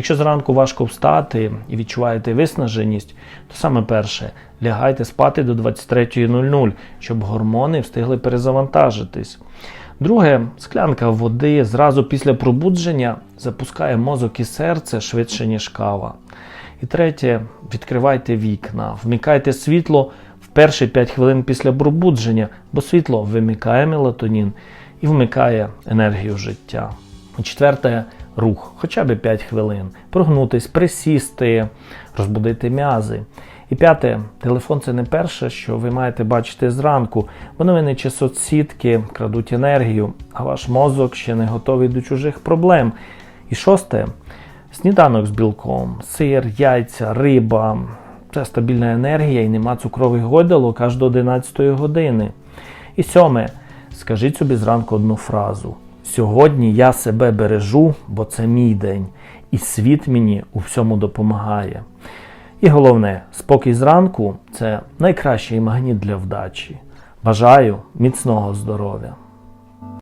Якщо зранку важко встати і відчуваєте виснаженість, то саме перше лягайте спати до 23.00, щоб гормони встигли перезавантажитись. Друге, склянка води зразу після пробудження запускає мозок і серце швидше, ніж кава. І третє, відкривайте вікна, вмикайте світло в перші 5 хвилин після пробудження, бо світло вимикає мелатонін і вмикає енергію життя. Четверте рух, хоча б 5 хвилин. Прогнутись, присісти, розбудити м'язи. І п'яте, телефон це не перше, що ви маєте бачити зранку, новини чи соцсітки крадуть енергію, а ваш мозок ще не готовий до чужих проблем. І шосте, сніданок з білком, сир, яйця, риба. Це стабільна енергія і нема цукрових гойдалок аж до 11 години. І сьоме, скажіть собі зранку одну фразу. Сьогодні я себе бережу, бо це мій день, і світ мені у всьому допомагає. І головне, спокій зранку це найкращий магніт для вдачі. Бажаю міцного здоров'я!